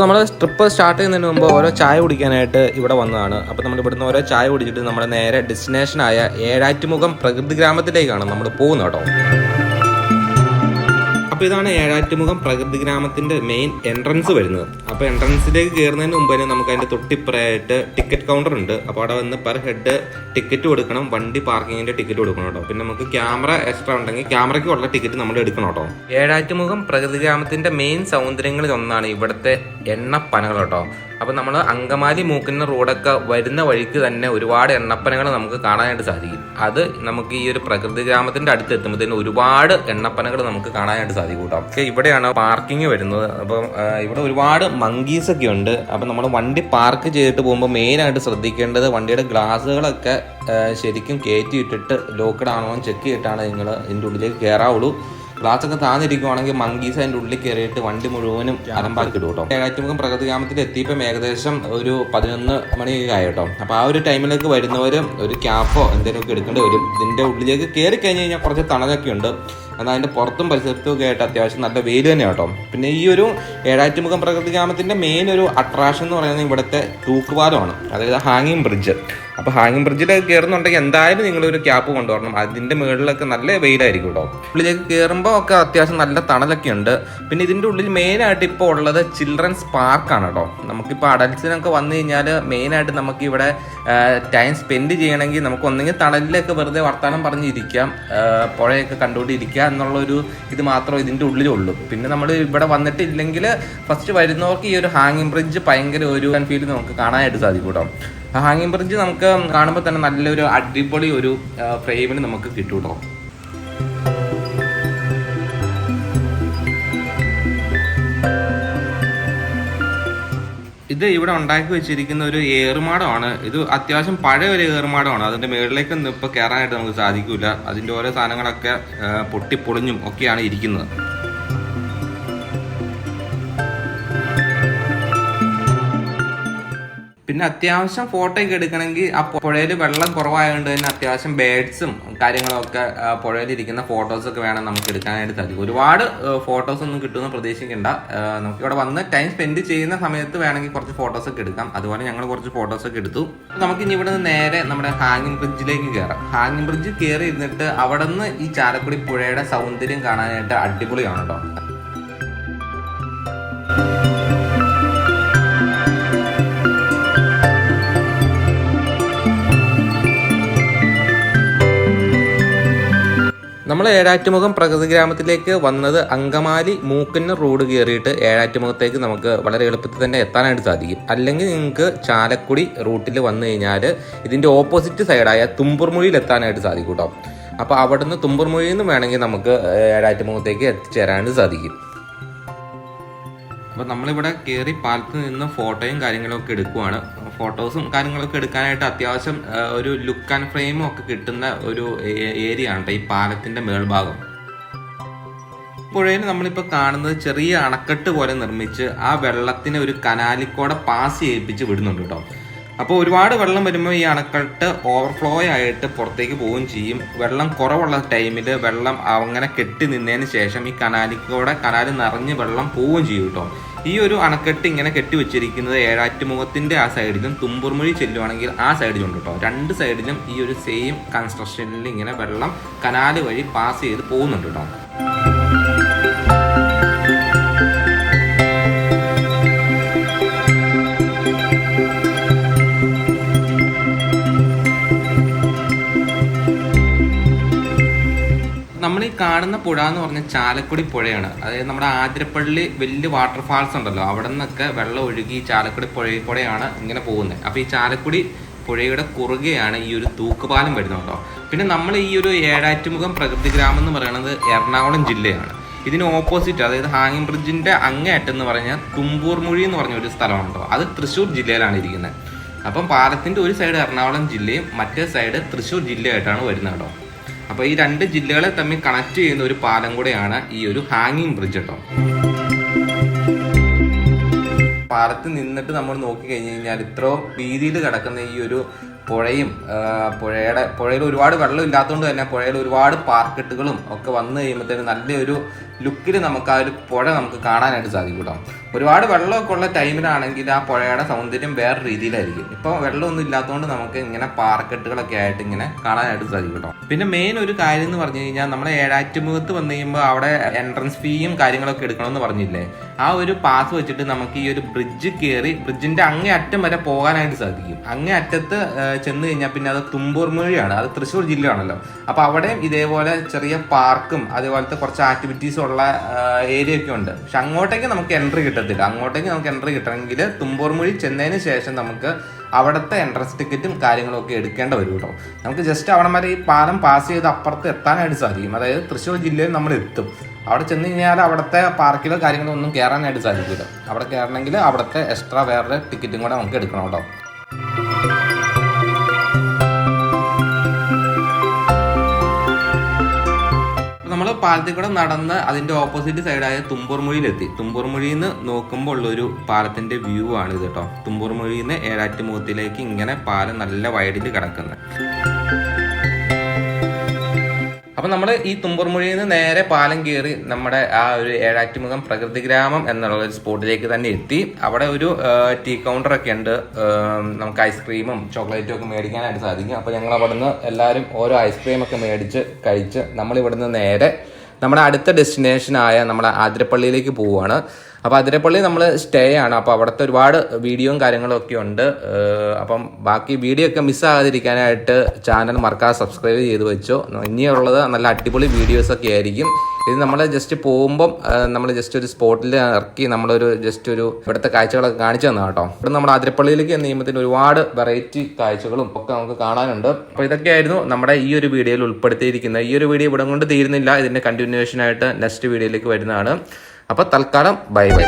അപ്പോൾ നമ്മൾ trip start ചെയ്യുന്നതിന് മുമ്പ് ഓരോ ചായ കുടിക്കാനായിട്ട് ഇവിടെ വന്നതാണ്. അപ്പോൾ നമ്മൾ ഇവിടുന്ന് ഓരോ ചായ കുടിച്ചിട്ട് നമ്മുടെ നേരെ ഡെസ്റ്റിനേഷനായ ഏഴാറ്റുമുഖം പ്രകൃതി ഗ്രാമത്തിലേക്കാണ് നമ്മൾ പോകുന്നത് കേട്ടോ. അപ്പോൾ ഇതാണ് ഏഴാറ്റുമുഖം പ്രകൃതി ഗ്രാമത്തിന്റെ മെയിൻ എൻട്രൻസ് വരുന്നത്. അപ്പോൾ എൻട്രൻസിലേക്ക് കയറുന്നതിന് മുമ്പ് തന്നെ നമുക്ക് അതിന്റെ തൊട്ടിപ്പുറയായിട്ട് ടിക്കറ്റ് കൗണ്ടർ ഉണ്ട്. അപ്പോൾ അവിടെ വന്ന് പെർ ഹെഡ് ടിക്കറ്റ് കൊടുക്കണം. വണ്ടി പാർക്കിങ്ങിന്റെ ടിക്കറ്റ് കൊടുക്കണം കേട്ടോ. പിന്നെ നമുക്ക് ക്യാമറ എക്സ്ട്രാ ഉണ്ടെങ്കിൽ ക്യാമറയ്ക്ക് ഉള്ള ടിക്കറ്റ് നമ്മൾ എടുക്കണം കേട്ടോ. ഏഴാറ്റുമുഖം പ്രകൃതി ഗ്രാമത്തിന്റെ മെയിൻ സൗന്ദര്യങ്ങളിൽ ഒന്നാണ് ഇവിടുത്തെ എണ്ണപ്പനകൾ കേട്ടോ അപ്പോൾ നമ്മൾ അങ്കമാലി മൂക്കുന്ന റോഡൊക്കെ വരുന്ന വഴിക്ക് തന്നെ ഒരുപാട് എണ്ണപ്പനകൾ നമുക്ക് കാണാനായിട്ട് സാധിക്കും. അത് നമുക്ക് ഈ ഒരു പ്രകൃതി ഗ്രാമത്തിന്റെ അടുത്ത് എത്തുമ്പോഴത്തേന് ഒരുപാട് എണ്ണപ്പനകൾ നമുക്ക് കാണാനായിട്ട് സാധിക്കും കേട്ടോ. ഒക്കെ ഇവിടെയാണ് പാർക്കിംഗ് വരുന്നത്. അപ്പം ഇവിടെ ഒരുപാട് മങ്കീസ് ഒക്കെ ഉണ്ട്. അപ്പം നമ്മൾ വണ്ടി പാർക്ക് ചെയ്തിട്ട് പോകുമ്പോൾ മെയിനായിട്ട് ശ്രദ്ധിക്കേണ്ടത് വണ്ടിയുടെ ഗ്ലാസ്സുകളൊക്കെ ശരിക്കും കയറ്റി ഇട്ടിട്ട് ലോക്കഡ് ആണോ ചെക്ക് ചെയ്തിട്ടാണ് നിങ്ങൾ ഇതിന്റെ ഉള്ളിലേക്ക് കയറാവുള്ളൂ ഗ്ലാസ് ഒക്കെ താന്നിരിക്കുവാണെങ്കിൽ മങ്കീസ് അതിന്റെ ഉള്ളിൽ കയറിയിട്ട് വണ്ടി മുഴുവനും അലമ്പാക്കി ഇടും കേട്ടോ. ഏഴാറ്റുമുഖം പ്രകൃതി ഗ്രാമത്തിൽ എത്തിയപ്പം ഏകദേശം ഒരു പതിനൊന്ന് മണിയൊക്കെ ആയി കേട്ടോ അപ്പോൾ ആ ഒരു ടൈമിലേക്ക് വരുന്നവരും ഒരു ക്യാപ്പോ എന്തെങ്കിലുമൊക്കെ എടുക്കേണ്ടി വരും. ഇതിന്റെ ഉള്ളിലേക്ക് കയറി കഴിഞ്ഞ് കഴിഞ്ഞാൽ കുറച്ച് തണലൊക്കെ ഉണ്ട്. എന്നാൽ അതിന്റെ പുറത്തും പരിസരത്തും ഒക്കെ ആയിട്ട് അത്യാവശ്യം നല്ല വെയിൽ തന്നെ കേട്ടോ പിന്നെ ഈ ഒരു ഏഴാറ്റുമുഖം പ്രകൃതി ഗ്രാമത്തിന്റെ മെയിൻ ഒരു അട്രാക്ഷൻ എന്ന് പറയുന്നത് ഇവിടുത്തെ തൂക്കുപാലമാണ്. അതായത് ഹാങ്ങിങ് ബ്രിഡ്ജ് അപ്പോൾ ഹാങ്ങിങ് ബ്രിഡ്ജിൽ കയറുന്നുണ്ടെങ്കിൽ എന്തായാലും നിങ്ങളൊരു ക്യാപ്പ് കൊണ്ടുവരണം. അതിന്റെ മുകളിലൊക്കെ നല്ല വെയിലായിരിക്കും കേട്ടോ ഉള്ളിലേക്ക് കയറുമ്പോൾ ഒക്കെ അത്യാവശ്യം നല്ല തണലൊക്കെ ഉണ്ട്. പിന്നെ ഇതിന്റെ ഉള്ളിൽ മെയിനായിട്ട് ഇപ്പോൾ ഉള്ളത് ചിൽഡ്രൻസ് പാർക്കാണ് കേട്ടോ നമുക്കിപ്പോൾ അഡൽസിനൊക്കെ വന്നു കഴിഞ്ഞാൽ മെയിനായിട്ട് നമുക്ക് ഇവിടെ ടൈം സ്പെൻഡ് ചെയ്യണമെങ്കിൽ നമുക്ക് ഒന്നെങ്കിൽ തണലിലൊക്കെ വെറുതെ വർത്തമാനം പറഞ്ഞിരിക്കാം. പുഴയൊക്കെ കണ്ടുകൊണ്ടിരിക്കുക എന്നുള്ളൊരു ഇത് മാത്രമേ ഇതിന്റെ ഉള്ളിലുള്ളൂ പിന്നെ നമ്മൾ ഇവിടെ വന്നിട്ടില്ലെങ്കിൽ ഫസ്റ്റ് വരുന്നവർക്ക് ഈ ഒരു ഹാങ്ങിങ് ബ്രിഡ്ജ് ഭയങ്കര ഒരു ഫീൽ നമുക്ക് കാണാനായിട്ട് സാധിക്കും കേട്ടോ ഹാങ്ങിങ് ബ്രിഡ്ജ് നമുക്ക് കാണുമ്പോൾ തന്നെ നല്ലൊരു അടിപൊളി ഒരു ഫ്രെയിമിന് നമുക്ക് കിട്ടും കേട്ടോ ഇത് ഇവിടെ ഉണ്ടാക്കി വെച്ചിരിക്കുന്ന ഒരു ഏറുമാടമാണ് ഇത് അത്യാവശ്യം പഴയ ഒരു ഏറുമാടമാണ് അതിന്റെ മുകളിലേക്കൊന്നും ഇപ്പൊ കയറാനായിട്ട് നമുക്ക് സാധിക്കില്ല അതിന്റെ ഓരോ സാധനങ്ങളൊക്കെ പൊട്ടിപ്പൊളിഞ്ഞും ഒക്കെയാണ് ഇരിക്കുന്നത്. പിന്നെ അത്യാവശ്യം ഫോട്ടോ ഒക്കെ എടുക്കണമെങ്കിൽ ആ പുഴയിൽ വെള്ളം കുറവായതുകൊണ്ട് തന്നെ അത്യാവശ്യം ബേഡ്സും കാര്യങ്ങളൊക്കെ ആ, പുഴയിൽ ഇരിക്കുന്ന ഫോട്ടോസ് ഒക്കെ വേണം നമുക്ക് എടുക്കാനായിട്ട് സാധിക്കും. ഒരുപാട് ഫോട്ടോസ് ഒന്നും കിട്ടുന്ന പ്രതീക്ഷിക്കേണ്ട. നമുക്ക് ഇവിടെ വന്ന് ടൈം സ്പെൻഡ് ചെയ്യുന്ന സമയത്ത് വേണമെങ്കിൽ കുറച്ച് ഫോട്ടോസ് ഒക്കെ എടുക്കാം. അതുപോലെ ഞങ്ങൾ കുറച്ച് ഫോട്ടോസ് ഒക്കെ എടുത്തു. നമുക്ക് ഇനി ഇവിടെ നിന്ന് നേരെ നമ്മുടെ ഹാങ്ങിങ് ബ്രിഡ്ജിലേക്ക് കയറാം ഹാങ്ങിങ് ബ്രിഡ്ജ് കയറി ഇരുന്നിട്ട് അവിടെ നിന്ന് ഈ ചാലക്കുടി പുഴയുടെ സൗന്ദര്യം കാണാനായിട്ട് അടിപൊളിയാണ് കേട്ടോ നമ്മൾ ഏഴാറ്റുമുഖം പ്രകൃതി ഗ്രാമത്തിലേക്ക് വന്നത് അങ്കമാലി മൂക്കന്ന റോഡ് കയറിയിട്ട് ഏഴാറ്റുമുഖത്തേക്ക് നമുക്ക് വളരെ എളുപ്പത്തിൽ തന്നെ എത്താനായിട്ട് സാധിക്കും. അല്ലെങ്കിൽ നിങ്ങൾക്ക് ചാലക്കുടി റൂട്ടിൽ വന്നു കഴിഞ്ഞാൽ ഇതിന്റെ ഓപ്പോസിറ്റ് സൈഡായ തുമ്പുർമുഴിയിൽ എത്താനായിട്ട് സാധിക്കും കേട്ടോ അപ്പോൾ അവിടുന്ന് തുമ്പുർമുഴിയിൽ നിന്ന് വേണമെങ്കിൽ നമുക്ക് ഏഴാറ്റുമുഖത്തേക്ക് എത്തിച്ചേരാനായിട്ട് സാധിക്കും. അപ്പോൾ നമ്മളിവിടെ കയറി പാലത്ത് നിന്ന് ഫോട്ടോയും കാര്യങ്ങളൊക്കെ എടുക്കുവാണ്. ഫോട്ടോസും കാര്യങ്ങളൊക്കെ എടുക്കാനായിട്ട് അത്യാവശ്യം ഒരു ലുക്ക് ആൻഡ് ഫ്രെയിമും ഒക്കെ കിട്ടുന്ന ഒരു ഏരിയ ആണ് ഈ പാലത്തിന്റെ മേൾഭാഗം. പുഴയിൽ നമ്മളിപ്പോൾ കാണുന്നത് ചെറിയ അണക്കെട്ട് പോലെ നിർമ്മിച്ച് ആ വെള്ളത്തിന് ഒരു കനാലിക്കൂടെ പാസ് ചെയ്യിപ്പിച്ച് വിടുന്നുണ്ട് കേട്ടോ അപ്പോൾ ഒരുപാട് വെള്ളം വരുമ്പോൾ ഈ അണക്കെട്ട് ഓവർഫ്ലോ ആയിട്ട് പുറത്തേക്ക് പോവുകയും ചെയ്യും. വെള്ളം കുറവുള്ള ടൈമിൽ വെള്ളം അങ്ങനെ കെട്ടി നിന്നതിന് ശേഷം ഈ കനാലിക്കൂടെ കനാലിൽ നിറഞ്ഞ് വെള്ളം പോവുകയും ചെയ്യും കേട്ടോ ഈ ഒരു അണക്കെട്ട് ഇങ്ങനെ കെട്ടി വെച്ചിരിക്കുന്നത് ഏഴാറ്റുമുഖത്തിന്റെ ആ സൈഡിലും തുമ്പൂർമൊഴി ചെല്ലുവാണെങ്കിൽ ആ സൈഡിലും ഉണ്ട് കേട്ടോ. രണ്ട് സൈഡിലും ഈ ഒരു സെയിം കൺസ്ട്രക്ഷനിൽ ഇങ്ങനെ വെള്ളം കനാല് വഴി പാസ് ചെയ്ത് പോകുന്നുണ്ട് കേട്ടോ. കാണുന്ന പുഴ എന്ന് പറഞ്ഞാൽ ചാലക്കുടി പുഴയാണ്. അതായത് നമ്മുടെ ആതിരപ്പള്ളി വലിയ വാട്ടർഫാൾസ് ഉണ്ടല്ലോ. അവിടെ നിന്നൊക്കെ വെള്ളം ഒഴുകി ചാലക്കുടി പുഴയിൽ കൂടെയാണ് ഇങ്ങനെ പോകുന്നത് അപ്പോൾ ഈ ചാലക്കുടി പുഴയുടെ കുറുകെയാണ് ഈ ഒരു തൂക്കുപാലം വരുന്നത് കേട്ടോ. പിന്നെ നമ്മൾ ഈ ഒരു ഏഴാറ്റുമുഖം പ്രകൃതി ഗ്രാമം എന്ന് പറയുന്നത് എറണാകുളം ജില്ലയാണ്. ഇതിന് ഓപ്പോസിറ്റ് അതായത് ഹാങ്ങിങ് ബ്രിഡ്ജിന്റെ അങ്ങേയറ്റം എന്ന് പറഞ്ഞാൽ തുമ്പൂർമൊഴി എന്ന് പറഞ്ഞ ഒരു സ്ഥലമുണ്ടോ അത് തൃശ്ശൂർ ജില്ലയിലാണ് ഇരിക്കുന്നത് അപ്പം പാലത്തിന്റെ ഒരു സൈഡ് എറണാകുളം ജില്ലയും മറ്റേ സൈഡ് തൃശ്ശൂർ ജില്ലയായിട്ടാണ് വരുന്നത് കേട്ടോ. അപ്പോൾ ഈ രണ്ട് ജില്ലകളെ തമ്മിൽ കണക്ട് ചെയ്യുന്ന ഒരു പാലം കൂടെയാണ് ഈ ഒരു ഹാങ്ങിങ് ബ്രിഡ്ജ് കേട്ടോ പാലത്ത് നിന്നിട്ട് നമ്മൾ നോക്കി കഴിഞ്ഞു കഴിഞ്ഞാൽ ഇത്രയും വീതിയിൽ കിടക്കുന്ന ഈ ഒരു പുഴയും പുഴയുടെ പുഴയിൽ ഒരുപാട് വെള്ളം ഇല്ലാത്തതുകൊണ്ട് തന്നെ പുഴയിൽ ഒരുപാട് പാർക്കെട്ടുകളും ഒക്കെ വന്നു കഴിയുമ്പോഴത്തേനും നല്ലൊരു ലുക്കിൽ നമുക്ക് ആ ഒരു പുഴ നമുക്ക് കാണാനായിട്ട് സാധിക്കും കേട്ടോ. ഒരുപാട് വെള്ളമൊക്കെ ഉള്ള ടൈമിലാണെങ്കിൽ ആ പുഴയുടെ സൗന്ദര്യം വേറെ രീതിയിലായിരിക്കും. ഇപ്പോൾ വെള്ളമൊന്നും ഇല്ലാത്തതുകൊണ്ട് നമുക്ക് ഇങ്ങനെ പാർക്കെട്ടുകളൊക്കെ ആയിട്ട് ഇങ്ങനെ കാണാനായിട്ട് സാധിക്കും കേട്ടോ. പിന്നെ മെയിൻ ഒരു കാര്യം എന്ന് പറഞ്ഞു കഴിഞ്ഞാൽ നമ്മുടെ ഏഴാറ്റുമുഖത്ത് വന്നു കഴിയുമ്പോൾ അവിടെ എൻട്രൻസ് ഫീയും കാര്യങ്ങളൊക്കെ എടുക്കണമെന്ന് പറഞ്ഞില്ലേ? ആ ഒരു പാസ് വെച്ചിട്ട് നമുക്ക് ഈ ഒരു ബ്രിഡ്ജ് കയറി ബ്രിഡ്ജിന്റെ അങ്ങേ അറ്റം വരെ പോകാനായിട്ട് സാധിക്കും. അങ്ങേ അറ്റത്ത് ചെന്ന് കഴിഞ്ഞാൽ പിന്നെ അത് തുമ്പൂർ തുമ്പൂർമൊഴിയാണ് അത് തൃശ്ശൂർ ജില്ലയാണല്ലോ. അപ്പോൾ അവിടെയും ഇതേപോലെ ചെറിയ പാർക്കും അതേപോലത്തെ കുറച്ച് ആക്ടിവിറ്റീസും ഉള്ള ഏരിയ ഒക്കെ ഉണ്ട്. പക്ഷെ അങ്ങോട്ടേക്ക് നമുക്ക് എൻട്രി കിട്ടത്തില്ല. അങ്ങോട്ടേക്ക് നമുക്ക് എൻട്രി കിട്ടണമെങ്കിൽ തുമ്പൂർ തുമ്പൂർമൊഴി ചെന്നതിന് ശേഷം നമുക്ക് അവിടുത്തെ എൻട്രൻസ് ടിക്കറ്റും കാര്യങ്ങളും ഒക്കെ എടുക്കേണ്ട വരും കേട്ടോ. നമുക്ക് ജസ്റ്റ് അവിടെ വരെ ഈ പാലം പാസ് ചെയ്ത് അപ്പുറത്ത് എത്താനായിട്ട് സാധിക്കും. അതായത് തൃശ്ശൂർ ജില്ലയിൽ നമ്മൾ എത്തും. അവിടെ ചെന്ന് കഴിഞ്ഞാൽ അവിടുത്തെ പാർക്കിലോ കാര്യങ്ങളോ ഒന്നും കയറാനായിട്ട് സാധിക്കില്ല. അവിടെ കയറണമെങ്കിൽ അവിടുത്തെ എക്സ്ട്രാ വേറെ ടിക്കറ്റും കൂടെ നമുക്ക് എടുക്കണം കേട്ടോ. നമ്മൾ പാലത്തിൽ കൂടെ നടന്ന് അതിന്റെ ഓപ്പോസിറ്റ് സൈഡായ തുമ്പൂർമൊഴിയിലെത്തി. തുമ്പൂർമൊഴിയിൽ നിന്ന് നോക്കുമ്പോൾ ഉള്ളൊരു പാലത്തിന്റെ വ്യൂ ആണ് ഇത് കേട്ടോ തുമ്പൂർമൊഴിയിൽ നിന്ന് ഏഴാറ്റുമുഖത്തിലേക്ക് ഇങ്ങനെ പാലം നല്ല വൈഡിൽ കിടക്കുന്നത് അപ്പൊ നമ്മൾ ഈ തുമ്പൂർമൊഴിയിൽ നിന്ന് നേരെ പാലം കയറി നമ്മുടെ ആ ഒരു ഏഴാറ്റുമുഖം പ്രകൃതി ഗ്രാമം എന്നുള്ള ഒരു സ്പോട്ടിലേക്ക് തന്നെ എത്തി. അവിടെ ഒരു ടീ കൗണ്ടർ ഒക്കെ ഉണ്ട്. നമുക്ക് ഐസ്ക്രീമും ചോക്ലേറ്റും ഒക്കെ മേടിക്കാനായിട്ട് സാധിക്കും. അപ്പൊ ഞങ്ങൾ അവിടുന്ന് എല്ലാവരും ഓരോ ഐസ്ക്രീം ഒക്കെ മേടിച്ച് കഴിച്ച് നമ്മൾ ഇവിടുന്ന് നേരെ നമ്മുടെ അടുത്ത ഡെസ്റ്റിനേഷനായ നമ്മുടെ ആതിരപ്പള്ളിയിലേക്ക് പോവുകയാണ്. അപ്പോൾ അതിരപ്പള്ളി നമ്മൾ സ്റ്റേ ആണ്. അപ്പോൾ അവിടുത്തെ ഒരുപാട് വീഡിയോയും കാര്യങ്ങളും ഒക്കെ ഉണ്ട്. അപ്പം ബാക്കി വീഡിയോ ഒക്കെ മിസ്സാകാതിരിക്കാനായിട്ട് ചാനൽ മറക്കാതെ സബ്സ്ക്രൈബ് ചെയ്ത് വെച്ചോ. ഇനിയുള്ളത് നല്ല അടിപൊളി വീഡിയോസൊക്കെ ആയിരിക്കും. ഇത് നമ്മൾ ജസ്റ്റ് പോകുമ്പം നമ്മൾ ജസ്റ്റ് ഒരു സ്പോട്ടിൽ ഇറക്കി നമ്മളൊരു ജസ്റ്റ് ഒരു ഇവിടുത്തെ കാഴ്ചകളൊക്കെ കാണിച്ചു തന്നെ കേട്ടോ. ഇവിടെ നമ്മുടെ അതിരപ്പള്ളിയിലേക്ക് നിയമത്തിന് ഒരുപാട് വെറൈറ്റി കാഴ്ചകളും ഒക്കെ നമുക്ക് കാണാനുണ്ട്. അപ്പോൾ ഇതൊക്കെയായിരുന്നു നമ്മുടെ ഈ ഒരു വീഡിയോയിൽ ഉൾപ്പെടുത്തിയിരിക്കുന്നത്. ഈ ഒരു വീഡിയോ ഇവിടെ കൊണ്ട് തീരുന്നില്ല. ഇതിന്റെ കണ്ടിന്യൂഷനായിട്ട് നെക്സ്റ്റ് വീഡിയോയിലേക്ക് വരുന്നതാണ്. അപ്പോൾ തൽക്കാലം ബൈ ബൈ.